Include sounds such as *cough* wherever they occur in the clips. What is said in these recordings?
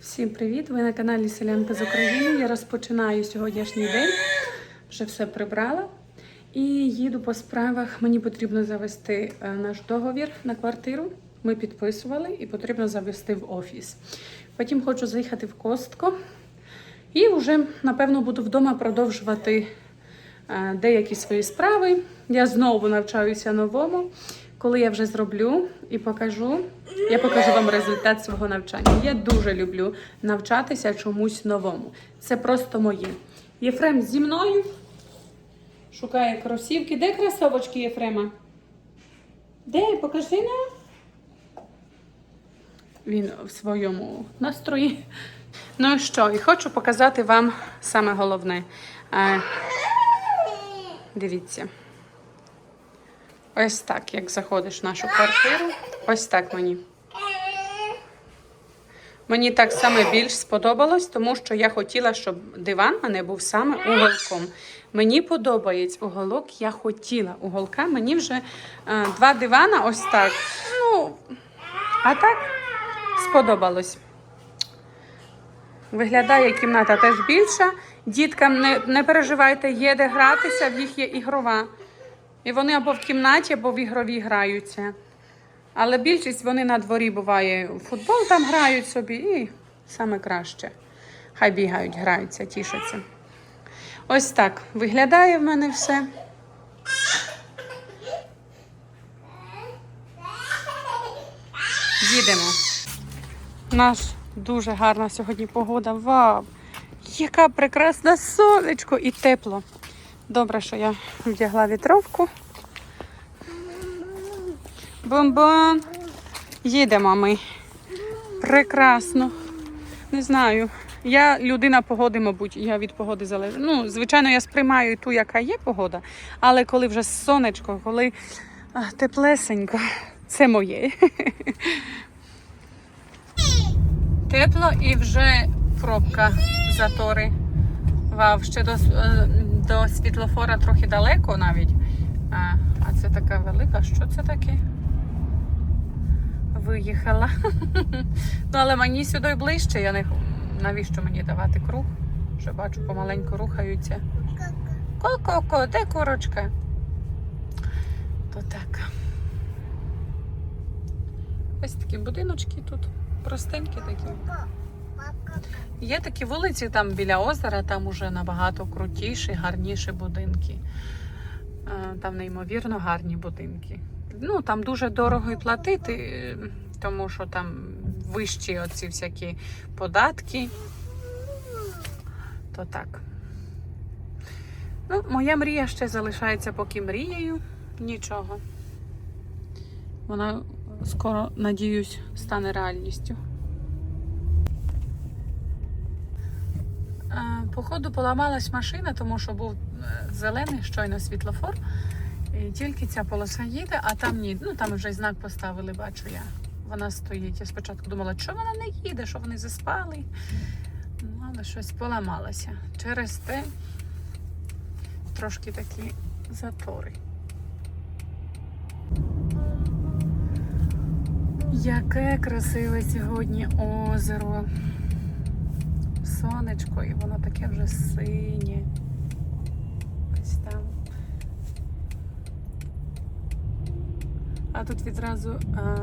Всім привіт! Ви на каналі Селянка з України. Я розпочинаю сьогоднішній день. Вже все прибрала. І їду по справах. Мені потрібно завести е, наш договір на квартиру. Ми підписували і потрібно завести в офіс. Потім хочу заїхати в Костко. І вже, напевно, буду вдома продовжувати е, деякі свої справи. Я знову навчаюся новому. Коли я вже зроблю і покажу, я покажу вам результат свого навчання. Я дуже люблю навчатися чомусь новому. Це просто моє. Єфрем зі мною шукає кросівки. Де кросовочки Єфрема? Де? Покажи нам. Він в своєму настрої. Ну і що? І хочу показати вам саме головне. Е, Дивіться. Ось так, як заходиш в нашу квартиру. Ось так мені. Мені так саме більш сподобалось, тому що я хотіла, щоб диван в мене був саме уголком. Мені подобається уголок, я хотіла уголка. Мені вже е, два дивана ось так. Ну, а так сподобалось. Виглядає кімната теж більша. Діткам не, не переживайте, є де гратися, в їх є ігрова. І вони або в кімнаті, або в ігровій граються. Але більшість вони на дворі буває в футбол там грають собі і саме краще. Хай бігають, граються, тішаться. Ось так виглядає в мене все. Їдемо. Наш дуже гарна сьогодні погода. Вау! Яка прекрасна сонечко і тепло. Добре, що я вдягла вітровку. Бум-бум. Їдемо ми. Прекрасно. Не знаю. Я людина погоди, мабуть, я від погоди залежу. Ну, звичайно, я сприймаю ту, яка є погода, але коли вже сонечко, коли теплесенько, це моє. *laughs* Тепло і вже пробка затори. Вау, ще до, е, до світлофора трохи далеко навіть. А, а це така велика. Що це таке? Виїхала. *laughs* ну, але мені сюди ближче. Я не... Навіщо мені давати круг? Вже бачу, помаленьку рухаються. Ко-ко-ко, де курочка? То так. Ось такі будиночки тут. Простенькі такі. Є такі вулиці там біля озера, там уже набагато крутіші, гарніші будинки. Е, Там неймовірно гарні будинки. Ну, там дуже дорого і платити, тому що там вищі оці всякі податки. То так. Ну, моя мрія ще залишається поки мрією. Нічого. Вона скоро, надіюсь, стане реальністю. Походу поламалась машина, тому що був е, зелений щойно світлофор. І тільки ця полоса їде, а там ні. Ну там вже знак поставили, бачу я. Вона стоїть. Я спочатку думала, що вона не їде, що вони заспали. Ну, але щось поламалося. Через те трошки такі затори. Яке красиве сьогодні озеро сонечко, і воно таке вже синє. Ось там. А тут відразу а,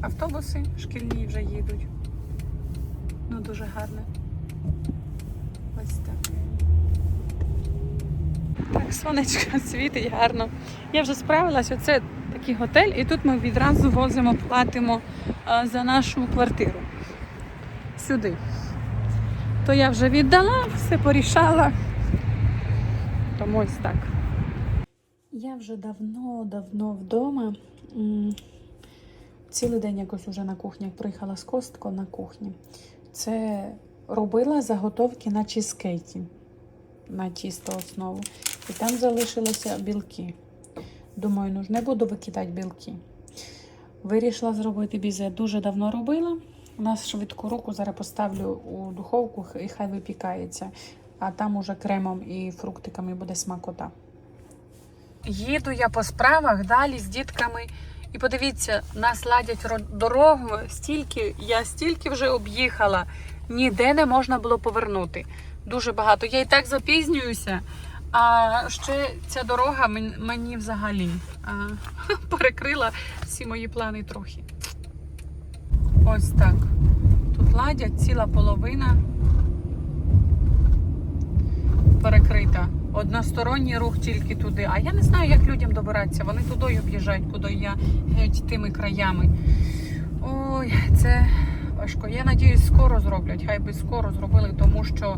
автобуси шкільні вже їдуть. Ну, дуже гарно. Ось так. Так, сонечко *laughs* світить гарно. Я вже справилась, оце такий готель, і тут ми відразу возимо, платимо а, за нашу квартиру. Сюди то я вже віддала, все порішала. Тому ось так. Я вже давно-давно вдома. Цілий день якось уже на кухні, приїхала з Костко на кухні. Це робила заготовки на чізкейки, на тісто основу. І там залишилися білки. Думаю, ну ж не буду викидати білки. Вирішила зробити бізе. Дуже давно робила. У нас швидку руку зараз поставлю у духовку і хай випікається. А там уже кремом і фруктиками буде смакота. Їду я по справах далі з дітками І подивіться, нас ладять дорогу, стільки, я стільки вже об'їхала, ніде не можна було повернути. Дуже багато. Я і так запізнююся. А ще ця дорога мені взагалі *laughs* перекрила всі мої плани трохи. Ось так. Тут ладять ціла половина перекрита. Односторонній рух тільки туди. А я не знаю, як людям добиратися. Вони туди об'їжджають, куди я геть тими краями. Ой, це важко. Я надіюсь, скоро зроблять. Хай би скоро зробили, тому що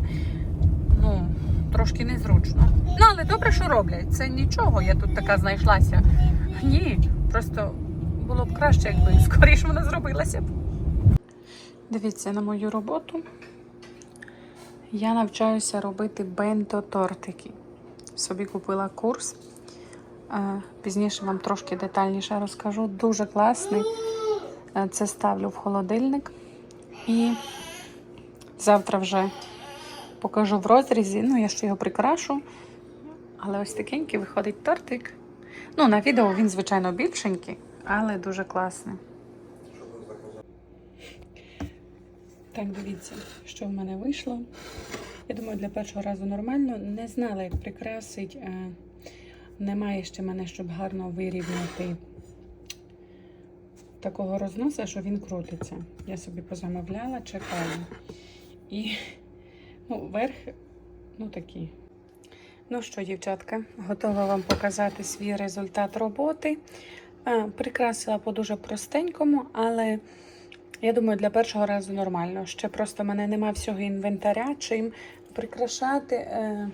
ну, трошки незручно. Ну, але добре, що роблять. Це нічого, я тут така знайшлася. Ні, просто було б краще, якби скоріше вона зробилася. Дивіться на мою роботу. Я навчаюся робити бенто-тортики. Собі купила курс. Е, Пізніше вам трошки детальніше розкажу. Дуже класний. Е, Це ставлю в холодильник. І завтра вже покажу в розрізі. Ну, я ще його прикрашу. Але ось такенький виходить тортик. Ну, на відео він, звичайно, більшенький, але дуже класний. Так, дивіться, що в мене вийшло. Я думаю, для першого разу нормально. Не знала, як прикрасить. Е, Немає ще мене, щоб гарно вирівняти такого розноса, що він крутиться. Я собі позамовляла, чекаю. І ну, верх, ну такий. Ну що, дівчатка, готова вам показати свій результат роботи. Е, Прикрасила по дуже простенькому, але я думаю, для першого разу нормально. Ще просто в мене нема всього інвентаря, чим прикрашати. Е,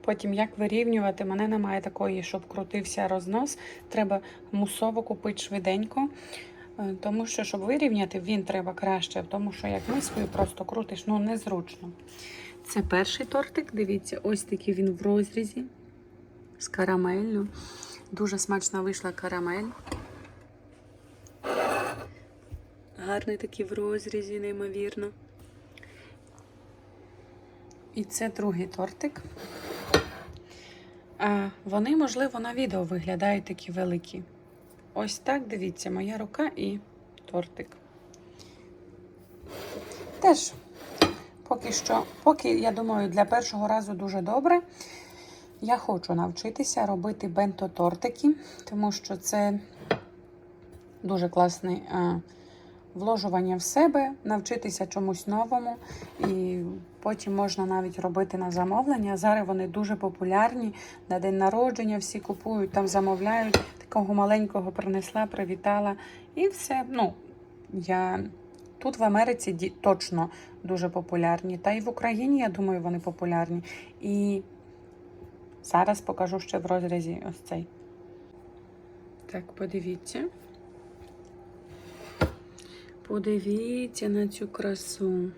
Потім як вирівнювати, мене немає такої, щоб крутився рознос. Треба мусово купити швиденько. Е, Тому що, щоб вирівняти, він треба краще, тому що як мискою просто крутиш, ну незручно. Це перший тортик. Дивіться, ось такий він в розрізі з карамеллю. Дуже смачно вийшла карамель. Гарний такий в розрізі, неймовірно. І це другий тортик. А вони, можливо, на відео виглядають такі великі. Ось так, дивіться, моя рука і тортик. Теж, поки що, поки, я думаю, для першого разу дуже добре. Я хочу навчитися робити бенто-тортики, тому що це дуже класне е, вложування в себе, навчитися чомусь новому. І потім можна навіть робити на замовлення. Зараз вони дуже популярні. На день народження всі купують, там замовляють. Такого маленького принесла, привітала. І все. Ну, я тут в Америці точно дуже популярні. Та й в Україні, я думаю, вони популярні. І зараз покажу ще в розрізі ось цей. Так, подивіться. Подивіться на цю красу.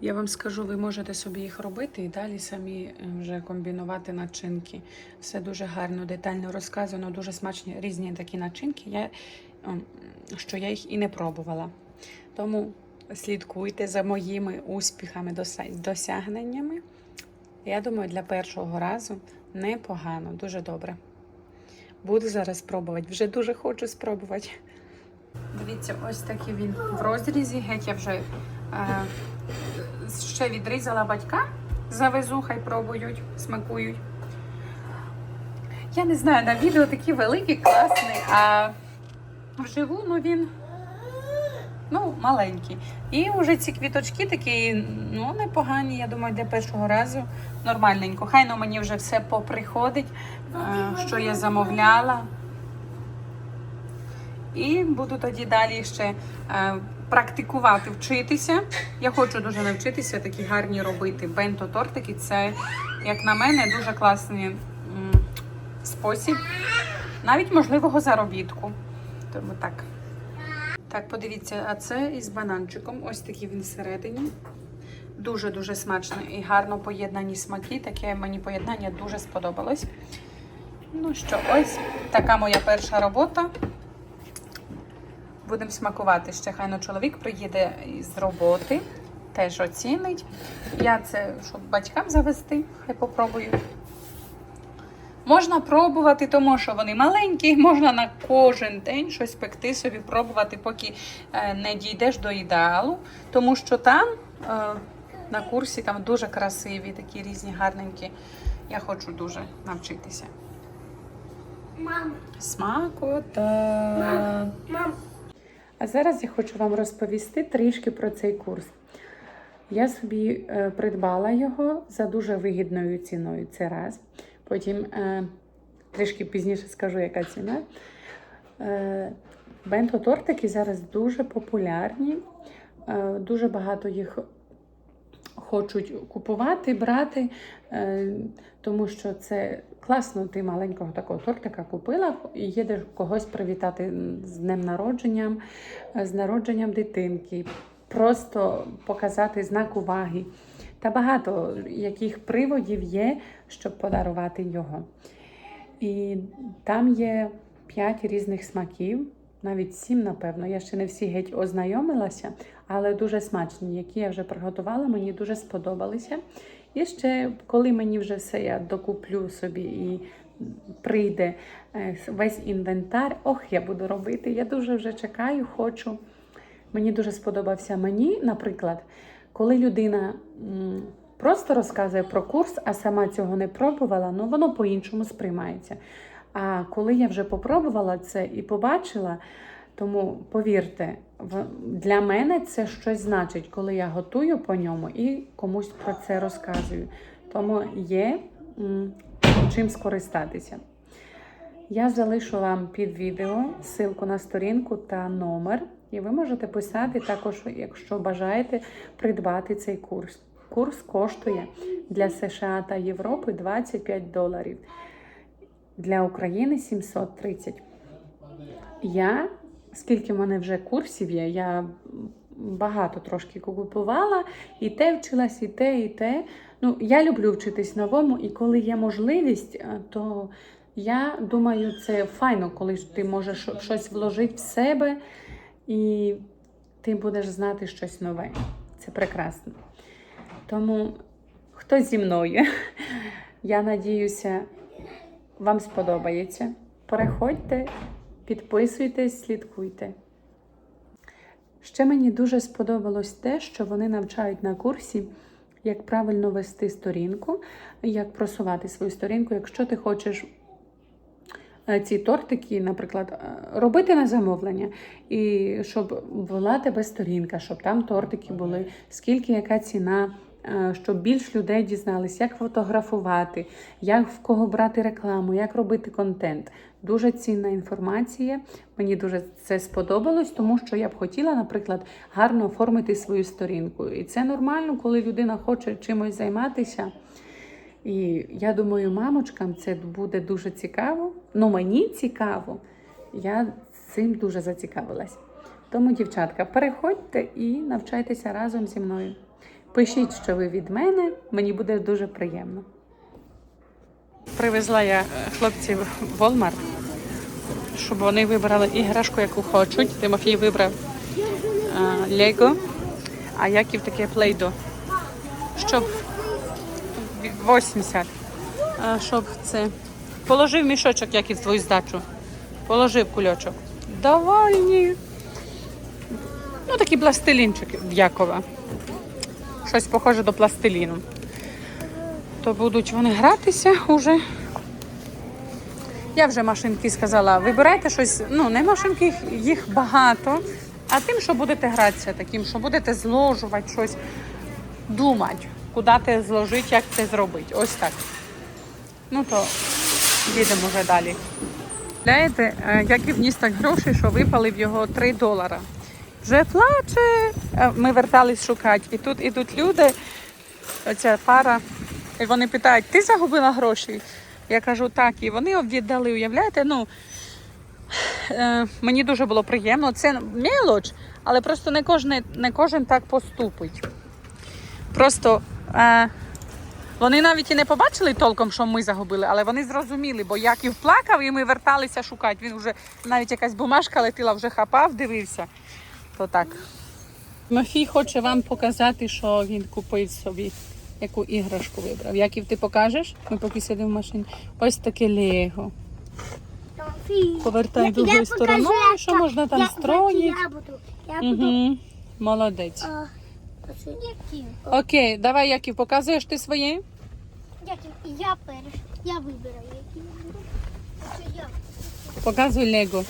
Я вам скажу, ви можете собі їх робити і далі самі е, вже комбінувати начинки. Все дуже гарно, детально розказано, дуже смачні різні такі начинки, я, що я їх і не пробувала. Тому слідкуйте за моїми успіхами, досягненнями. Я думаю, для першого разу непогано, дуже добре. Буду зараз пробувати. Вже дуже хочу спробувати. Дивіться, ось такий він в розрізі. Геть я вже е, ще відрізала батька. Завезу, хай пробують, смакують. Я не знаю, на відео такий великий, класний, а вживу ну він ну, маленький. І вже ці квіточки такі, ну, непогані, я думаю, для першого разу нормальненько. Хай ну мені вже все поприходить, е, що я замовляла. І буду тоді далі ще е, практикувати, вчитися. Я хочу дуже навчитися такі гарні робити бенто-тортики. Це, як на мене, дуже класний спосіб, навіть можливого заробітку. Тому так. Так, подивіться, а це із бананчиком. Ось такий він всередині. Дуже-дуже смачний і гарно поєднані смаки. Таке мені поєднання дуже сподобалось. Ну що, ось така моя перша робота. Будемо смакувати. Ще хайно чоловік приїде з роботи, теж оцінить. Я це, щоб батькам завести, хай попробують. Можна пробувати, тому що вони маленькі, *laughs* можна на кожен день щось пекти собі, пробувати, поки е, не дійдеш до ідеалу. Тому що там е, на курсі там дуже красиві, такі різні гарненькі. Я хочу дуже навчитися. Мам, Смакота! мам, А зараз я хочу вам розповісти трішки про цей курс. Я собі е, придбала його за дуже вигідною ціною. Це раз. Потім е, трішки пізніше скажу, яка ціна. Е, бенто-тортики зараз дуже популярні. Дуже багато їх хочуть купувати, брати, е, тому що це класно, ти маленького такого тортика купила і їдеш когось привітати з днем народженням, е, з народженням дитинки, просто показати знак уваги. Та багато яких приводів є, щоб подарувати його. І там є п'ять різних смаків, навіть сім, напевно. Я ще не всі геть ознайомилася, але дуже смачні, які я вже приготувала, мені дуже сподобалися. І ще, коли мені вже все я докуплю собі і прийде е, весь інвентар, ох, я буду робити. Я дуже вже чекаю, хочу. Мені дуже сподобався мені, наприклад, коли людина просто розказує про курс, а сама цього не пробувала, ну воно по-іншому сприймається. А коли я вже попробувала це і побачила, тому повірте, для мене це щось значить, коли я готую по ньому і комусь про це розказую. Тому є чим скористатися. Я залишу вам під відео ссылку на сторінку та номер, і ви можете писати також, якщо бажаєте придбати цей курс. Курс коштує для США та Європи 25 доларів, для України 730. Я, скільки в мене вже курсів є, я багато трошки купувала, і те вчилась, і те, і те. Ну, я люблю вчитись новому, і коли є можливість, е, то я думаю, це файно, коли ти можеш щось вложити в себе, і ти будеш знати щось нове. Це прекрасно. Тому хто зі мною? *laughs* Я надіюся, вам сподобається. Переходьте, підписуйтесь, слідкуйте. Ще мені дуже сподобалось те, що вони навчають на курсі, як правильно вести сторінку, як просувати свою сторінку. Якщо ти хочеш е, ці тортики, наприклад, е, робити на замовлення, і щоб була тебе сторінка, щоб там тортики були, скільки яка ціна, е, щоб більш людей дізнались, як фотографувати, як в кого брати рекламу, як робити контент. Дуже цінна інформація. Мені дуже це сподобалось, тому що я б хотіла, наприклад, гарно оформити свою сторінку. І це нормально, коли людина хоче чимось займатися. І я думаю, мамочкам це буде дуже цікаво. Ну, мені цікаво. Я цим дуже зацікавилась. Тому, дівчатка, переходьте і навчайтеся разом зі мною. Пишіть, що ви від мене, мені буде дуже приємно. Привезла я е, хлопців в Walmart, щоб вони вибрали іграшку, яку хочуть. Тимофій вибрав е, Лего, а Яків таке плейдо. Щоб 80. А, щоб це. Положив мішочок, як і в твою здачу. Положив кульочок. Довольні. Ну, такі пластилінчики в Якова. Щось похоже до пластиліну. То будуть вони гратися уже. Я вже машинки сказала, вибирайте щось, ну, не машинки, їх багато, а тим, що будете гратися, таким, що будете зложувати щось, думати, куди ти зложити, як це зробити. Ось так. Ну то їдемо вже далі. Знаєте, як і вніс так грошей, що випали в його 3 долара. Вже плаче. Е, Ми вертались шукати. І тут ідуть люди, оця пара, і вони питають, ти загубила гроші? Я кажу, так, і вони віддали, уявляєте, ну е, мені дуже було приємно. Це мелоч, але просто не кожен, не кожен так поступить. Просто е, вони навіть і не побачили толком, що ми загубили, але вони зрозуміли, бо Яків плакав і ми верталися шукати. Він вже навіть якась бумажка летіла, вже хапав, дивився. То так. Мафій хоче вам показати, що він купив собі. Яку іграшку вибрав. Яків ти покажеш? Ми поки сидимо в машині. Ось таке Лего. Повертай другою стороною, що можна там строїти. Угу. Молодець. Окей, давай, Яків, показуєш ти своє? Які? Я перший. Я вибираю, які я буду. Показуй Лего.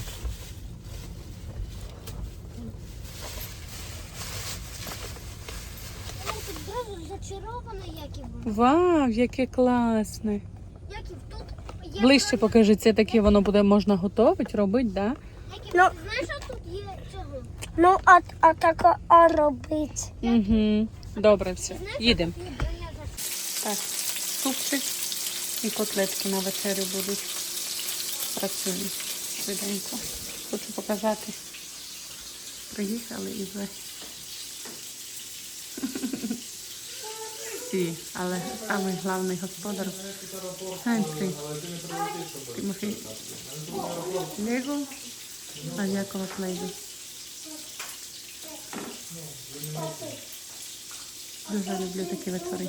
Я тут зразу зачарована, які. Вау, яке класне. Які тут є. Ближче покажи, це таке воно буде можна готувати, робити, да? Які, знаєш, що тут є цього? Ну, а, а так а робить. Угу. Добре, все. Їдемо. Так, супчик і котлетки на вечерю будуть. Працюємо швиденько. Хочу показати. Приїхали і вже. Всі, але самий головний господар. Генський. Тимофій. Лего, а Якова Плейду. Дуже люблю такі вечори.